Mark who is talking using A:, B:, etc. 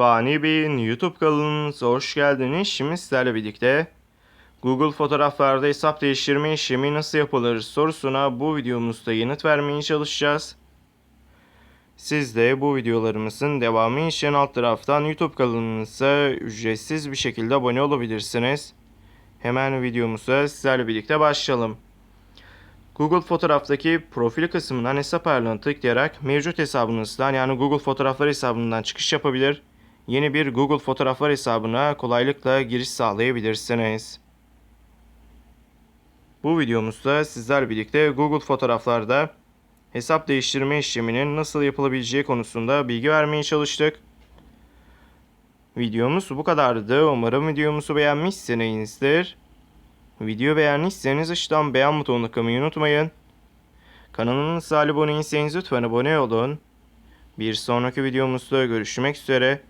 A: Fani Bey'in YouTube kanalınıza hoş geldiniz. Şimdi sizlerle birlikte Google fotoğraflarda hesap değiştirme işlemi nasıl yapılır sorusuna bu videomuzda yanıt vermeye çalışacağız. Siz de bu videolarımızın devamı için alt taraftan YouTube kanalımıza ücretsiz bir şekilde abone olabilirsiniz. Hemen videomuza sizlerle birlikte başlayalım. Google Fotoğraf'taki profil kısmından hesap ayarlarına tıklayarak mevcut hesabınızdan yani Google Fotoğraflar hesabından çıkış yapabilir. Yeni bir Google Fotoğraflar hesabına kolaylıkla giriş sağlayabilirsiniz. Bu videomuzda sizler birlikte Google Fotoğraflar'da hesap değiştirme işleminin nasıl yapılabileceği konusunda bilgi vermeye çalıştık. Videomuz bu kadardı. Umarım videomuzu beğenmişsinizdir. Video beğendiyseniz aşağıdan beğen butonuna tıklamayı unutmayın. Kanalımıza abone değilseniz lütfen abone olun. Bir sonraki videomuzda görüşmek üzere.